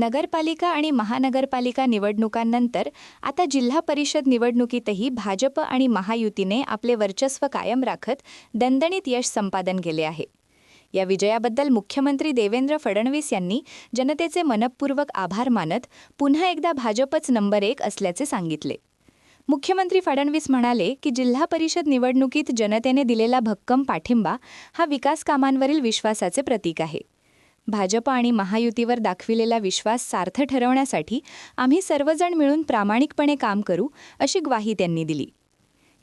नगरपालिका आणि महानगरपालिका निवडणुकांनंतर आता जिल्हा परिषद निवडणुकीतही भाजप आणि महायुतीने आपले वर्चस्व कायम राखत दणदणीत यश संपादन केले आहे. या विजयाबद्दल मुख्यमंत्री देवेंद्र फडणवीस यांनी जनतेचे मनपूर्वक आभार मानत पुन्हा एकदा भाजपच नंबर एक असल्याचे सांगितले. मुख्यमंत्री फडणवीस म्हणाले की जिल्हा परिषद निवडणुकीत जनतेने दिलेला भक्कम पाठिंबा हा विकास कामांवरील विश्वासाचे प्रतीक आहे. भाजप आणि महायुतीवर दाखविलेला विश्वास सार्थ ठरवण्यासाठी आम्ही सर्वजण मिळून प्रामाणिकपणे काम करू अशी ग्वाही त्यांनी दिली.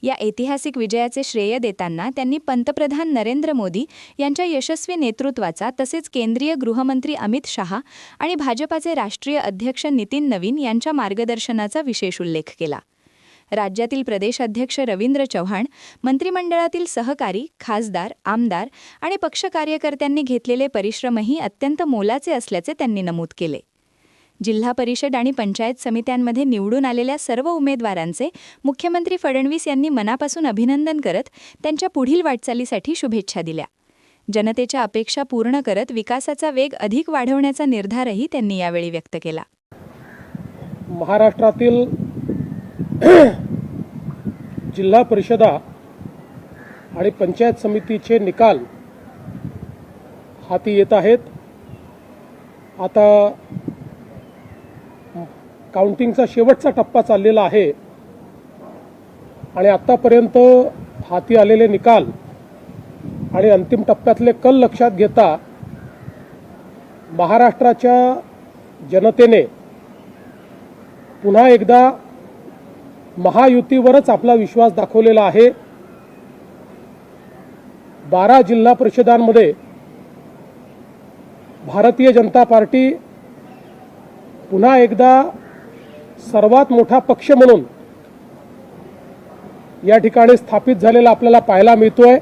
या ऐतिहासिक विजयाचे श्रेय देताना त्यांनी पंतप्रधान नरेंद्र मोदी यांच्या यशस्वी नेतृत्वाचा तसेच केंद्रीय गृहमंत्री अमित शहा आणि भाजपाचे राष्ट्रीय अध्यक्ष नितीन नवीन यांच्या मार्गदर्शनाचा विशेष उल्लेख केला. राज्यातील प्रदेशाध्यक्ष रवींद्र चव्हाण मंत्रिमंडळातील सहकारी खासदार आमदार आणि पक्ष कार्यकर्त्यांनी घेतलेले परिश्रमही अत्यंत मोलाचे असल्याचे त्यांनी नमूद केले. जिल्हा परिषद आणि पंचायत समित्यांमध्ये निवडून आलेल्या सर्व उमेदवारांचे मुख्यमंत्री फडणवीस यांनी मनापासून अभिनंदन करत त्यांच्या पुढील वाटचालीसाठी शुभेच्छा दिल्या. जनतेच्या अपेक्षा पूर्ण करत विकासाचा वेग अधिक वाढवण्याचा निर्धारही त्यांनी यावेळी व्यक्त केला. महाराष्ट्रातील जिल्हा परिषदा आणि पंचायत समितीचे निकाल हाती येत आहेत. आता काउंटिंगचा शेवटचा टप्पा चाललेला आहे. आणि आत्तापर्यंत हाती आलेले निकाल आणि अंतिम टप्प्यातले कल लक्षात घेता महाराष्ट्राच्या जनतेने पुन्हा एकदा महायुतीवरच आपला विश्वास दाखवलेला आहे. बारा जिल्हा परिषदांमध्ये भारतीय जनता पार्टी पुन्हा एकदा सर्वात मोठा पक्ष म्हणून या ठिकाणी स्थापित झालेला आपल्याला पाहायला मिळतोय.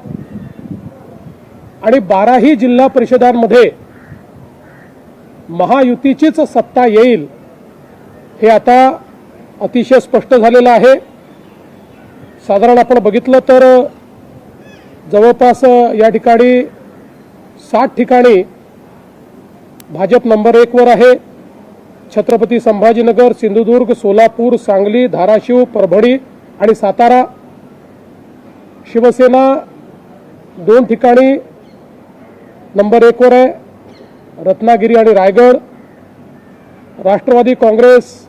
आणि बाराही जिल्हा परिषदांमध्ये महायुतीचीच सत्ता येईल हे आता अतिशय स्पष्ट झालेलं आहे. साधारण आपण बघितलं तर जवळपास या ठिकाणी साठ ठिकाणी भाजप नंबर एकवर आहे. छत्रपती संभाजीनगर सिंधुदुर्ग सोलापूर सांगली धाराशिव परभणी आणि सातारा. शिवसेना दोन ठिकाणी नंबर एकवर आहे. रत्नागिरी आणि रायगड. राष्ट्रवादी काँग्रेस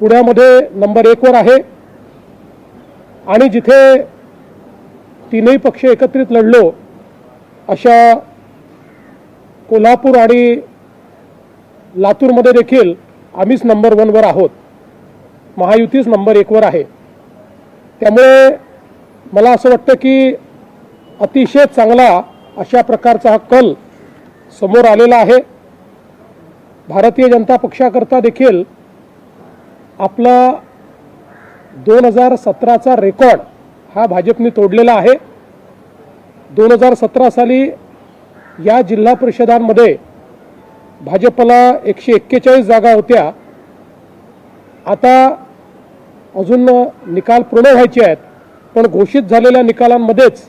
पुण्यामध्ये नंबर एकवर आहे. आणि जिथे तीनही पक्ष एकत्रित लढलो अशा कोल्हापूर आणि लातूरमध्ये देखील आम्हीच नंबर वनवर आहोत. महायुतीच नंबर एकवर आहे. त्यामुळे मला असं वाटतं की अतिशय चांगला अशा प्रकारचा हा कल समोर आलेला आहे. भारतीय जनता पक्षाकरता देखील आपला दोन हजार सतराचा रेकॉर्ड हा भाजपने तोडलेला आहे. दोन हजार सतरा साली या जिल्हा परिषदांमध्ये भाजपला एकशे एक्केचाळीस जागा होत्या. आता अजून निकाल पूर्ण व्हायचे आहेत पण घोषित झालेल्या निकालांमध्येच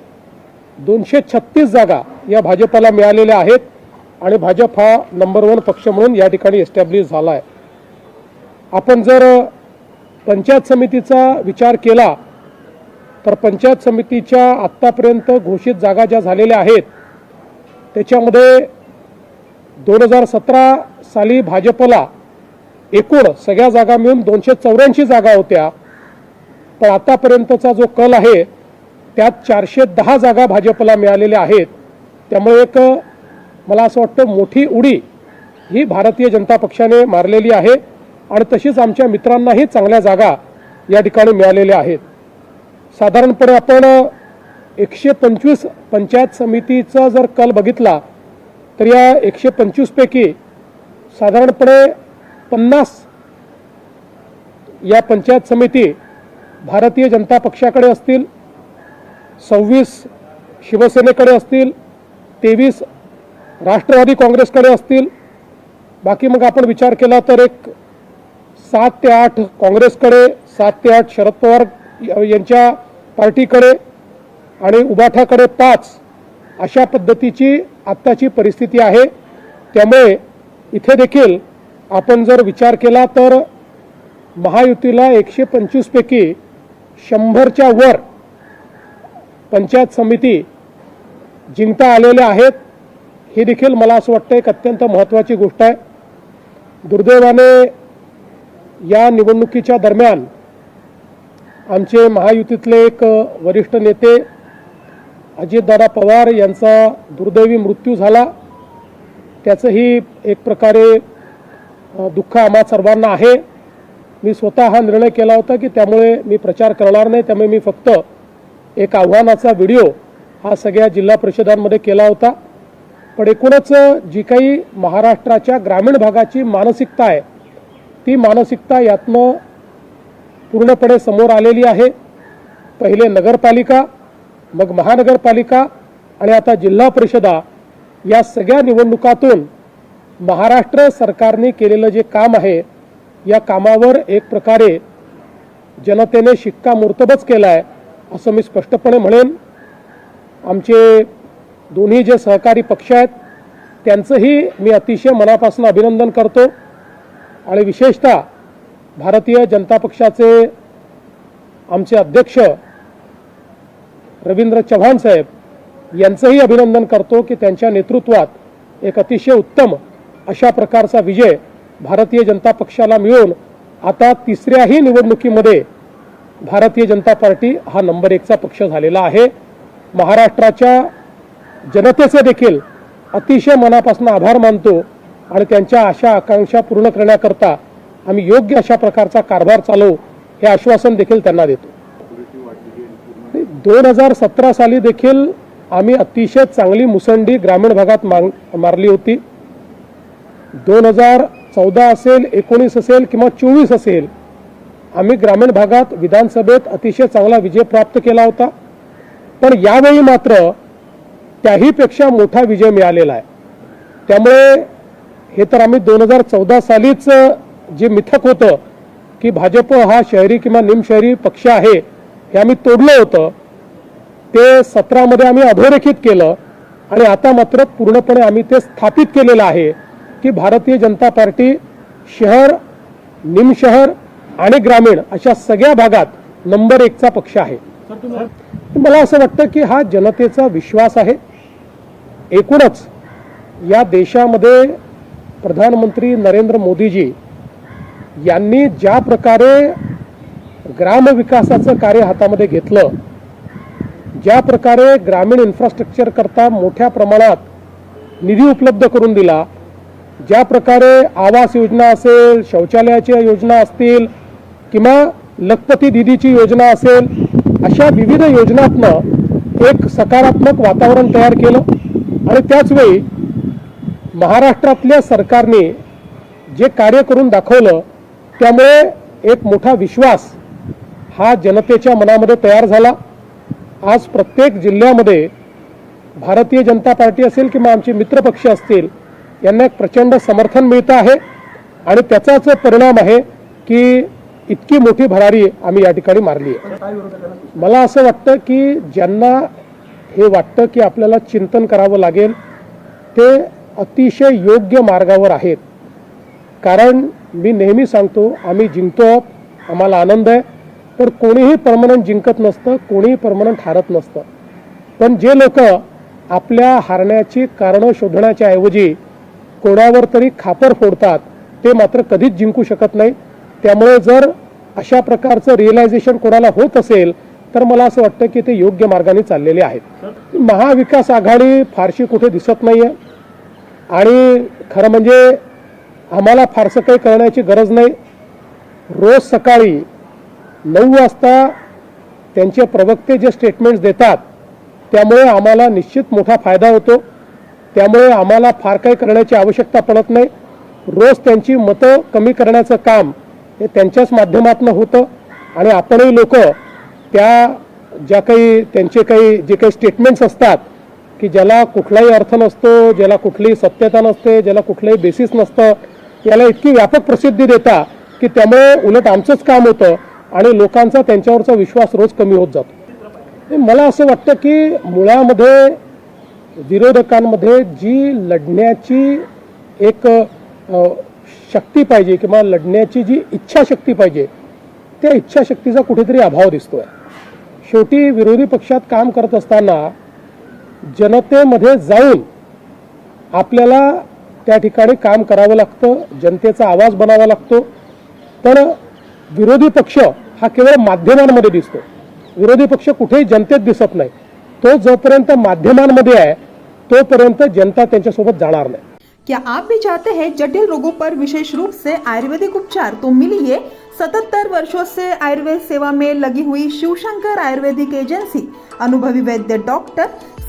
दोनशे छत्तीस जागा या भाजपला मिळालेल्या आहेत आणि भाजप हा नंबर वन पक्ष म्हणून या ठिकाणी एस्टॅब्लिश झाला आहे. आपण जर पंचायत समितीचा विचार केला तर पंचायत समितीच्या आत्तापर्यंत घोषित जागा ज्या झालेल्या आहेत त्याच्यामध्ये दोन हजार सतरा साली भाजपला एकूण सगळ्या जागा मिळून दोनशे चौऱ्याऐंशी जागा होत्या. पण आतापर्यंतचा जो कल आहे त्यात चारशे दहा जागा भाजपला मिळालेल्या आहेत. त्यामुळे एक मला असं वाटतं मोठी उडी ही भारतीय जनता पक्षाने मारलेली आहे. आणि तशीच आमच्या मित्रांनाही चांगल्या जागा या ठिकाणी मिळालेल्या आहेत. साधारणपणे आपण एकशे पंचवीस पंचायत समितीचा जर कल बघितला तर या एकशे पंचवीसपैकी साधारणपणे पन्नास या पंचायत समिती भारतीय जनता पक्षाकडे असतील सव्वीस शिवसेनेकडे असतील तेवीस राष्ट्रवादी काँग्रेसकडे असतील. बाकी मग आपण विचार केला तर एक सात ते आठ काँग्रेसकडे सात ते आठ शरद पवार यांच्या पार्टीकडे आणि उबाठाकडे पाच अशा पद्धतीची आत्ताची परिस्थिती आहे. त्यामुळे इथे देखील आपण जर विचार केला तर महायुतीला एकशे पंचवीसपैकी शंभरच्या वर पंचायत समिती जिंकता आलेल्या आहेत. हे देखील मला असं वाटतं एक अत्यंत महत्त्वाची गोष्ट आहे. दुर्दैवाने या निवडणुकीच्या दरम्यान आमचे महायुतीतले एक वरिष्ठ नेते अजितदादा पवार यांचा दुर्दैवी मृत्यू झाला. त्याचंही एक प्रकारे दुःख आम्हा सर्वांना आहे. मी स्वतः हा निर्णय केला होता की त्यामुळे मी प्रचार करणार नाही. त्यामुळे मी फक्त एक आव्हानाचा व्हिडिओ हा सगळ्या जिल्हा परिषदांमध्ये केला होता. पण एकूणच जी काही महाराष्ट्राच्या ग्रामीण भागाची मानसिकता आहे ती मानसिकता यातनं पूर्णपणे समोर आलेली आहे. पहिले नगरपालिका मग महानगरपालिका आणि आता जिल्हा परिषदा या सगळ्या निवडणुकातून महाराष्ट्र सरकारने केलेलं जे काम आहे या कामावर एक प्रकारे जनतेने शिक्कामोर्तबच केला आहे असं मी स्पष्टपणे म्हणेन. आमचे दोन्ही जे सहकारी पक्ष आहेत त्यांचंही मी अतिशय मनापासून अभिनंदन करतो. आणि विशेषतः भारतीय जनता पक्षाचे आमचे अध्यक्ष रवींद्र चव्हाण साहेब यांचंही अभिनंदन करतो की त्यांच्या नेतृत्वात एक अतिशय उत्तम अशा प्रकारचा विजय भारतीय जनता पक्षाला मिळून आता तिसऱ्याही निवडणुकीमध्ये भारतीय जनता पार्टी हा नंबर एकचा पक्ष झालेला आहे. महाराष्ट्राच्या जनतेचे देखील अतिशय मनापासून आभार मानतो आणि त्यांच्या आशा आकांक्षा पूर्ण करण्याकरता आम्ही योग्य अशा प्रकारचा कारभार चालवू हे आश्वासन देखील त्यांना देतो. दोन हजार सतरा साली देखील आम्ही अतिशय चांगली मुसंडी ग्रामीण भागात मांग मारली होती. दोन हजार चौदा असेल एकोणीस असेल किंवा चोवीस असेल आम्ही ग्रामीण भागात विधानसभेत अतिशय चांगला विजय प्राप्त केला होता. पण यावेळी मात्र त्याहीपेक्षा मोठा विजय मिळालेला आहे. त्यामुळे हे तर आम्ही दोन हजार चौदा सालीच जे मिथक होतं की भाजप हा शहरी किंवा निमशहरी पक्ष आहे हे आम्ही तोडलं होतं. ते सतरामध्ये आम्ही अधोरेखित केलं आणि आता मात्र पूर्णपणे आम्ही ते स्थापित केलेलं आहे की भारतीय जनता पार्टी शहर निमशहर आणि ग्रामीण अशा सगळ्या भागात नंबर एकचा पक्ष आहे. मला असं वाटतं की हा जनतेचा विश्वास आहे. एकूणच या देशामध्ये प्रधानमंत्री नरेंद्र मोदीजी यांनी ज्या प्रकारे ग्रामविकासाचं कार्य हातामध्ये घेतलं ज्या प्रकारे ग्रामीण इन्फ्रास्ट्रक्चर करता मोठ्या प्रमाणात निधी उपलब्ध करून दिला ज्या प्रकारे आवास योजना असेल शौचालयाच्या योजना असतील किंवा लखपती दिदीची योजना असेल अशा विविध योजनातनं एक सकारात्मक वातावरण तयार केलं. आणि त्याचवेळी महाराष्ट्रातल्या सरकारने जे कार्य करून दाखवलं त्यामुळे एक मोठा विश्वास हा जनतेच्या मनामध्ये तयार झाला. आज प्रत्येक जिल्ह्यामध्ये भारतीय जनता पार्टी असेल किंवा आमचे मित्रपक्ष असतील यांना एक प्रचंड समर्थन मिळतं आहे. आणि त्याचाच परिणाम आहे की इतकी मोठी भरारी आम्ही या ठिकाणी मारली आहे. मला असं वाटतं की ज्यांना हे वाटतं की आपल्याला चिंतन करावं लागेल ते अतिशय योग्य मार्गावर आहेत. कारण मी नेहमी सांगतो आम्ही जिंकतो आहोत, आम्हाला आनंद आहे. तर कोणीही परमनंट जिंकत नसतं कोणीही परमनंट हारत नसतं. पण जे लोक आपल्या हारण्याची कारणं शोधण्याच्या ऐवजी कोणावर तरी खापर फोडतात ते मात्र कधीच जिंकू शकत नाही. त्यामुळे जर अशा प्रकारचं रिअलायझेशन कोणाला होत असेल तर मला असं वाटतं की ते योग्य मार्गाने चाललेले आहेत. महाविकास आघाडी फारशी कुठे दिसत नाही आहे आणि खरं म्हणजे आम्हाला फारसं काही करण्याची गरज नाही. रोज सकाळी नऊ वाजता त्यांचे प्रवक्ते जे स्टेटमेंट्स देतात त्यामुळे आम्हाला निश्चित मोठा फायदा होतो. त्यामुळे आम्हाला फार काही करण्याची आवश्यकता पडत नाही. रोज त्यांची मतं कमी करण्याचं काम हे त्यांच्याच माध्यमातून होतं आणि आपणही लोक त्या ज्या काही त्यांचे काही जे काही स्टेटमेंट्स असतात की ज्याला कुठलाही अर्थ नसतो ज्याला कुठलीही सत्यता नसते ज्याला कुठलंही बेसिस नसतं याला इतकी व्यापक प्रसिद्धी देता की त्यामुळे उलट आमचंच काम होतं आणि लोकांचा त्यांच्यावरचा विश्वास रोज कमी होत जातो. मला असं वाटतं की मुळामध्ये विरोधकांमध्ये जी लढण्याची एक शक्ती पाहिजे किंवा लढण्याची जी इच्छाशक्ती पाहिजे त्या इच्छाशक्तीचा कुठेतरी अभाव दिसतोय. शेवटी विरोधी पक्षात काम करत असताना जनतेमध्ये जाऊन आपल्याला त्या ठिकाणी काम करावं लागतं जनतेचा आवाज बनावा लागतो. पण विरोधी पक्ष हा केवळ माध्यमांमध्ये दिसतो. विरोधी पक्ष कुठेही जनतेत दिसत नाही. तो जोपर्यंत माध्यमांमध्ये आहे तोपर्यंत जनता त्यांच्यासोबत जाणार नाही. क्या आप भी चाहते हैं जटिल रोगों पर विशेष रूप से आयुर्वेदिक उपचार? तो मिलिए 77 वर्षों से आयुर्वेद सेवा में लगी हुई शिवशंकर आयुर्वेदिक एजेंसी अनुभवी वैद्य डॉक्टर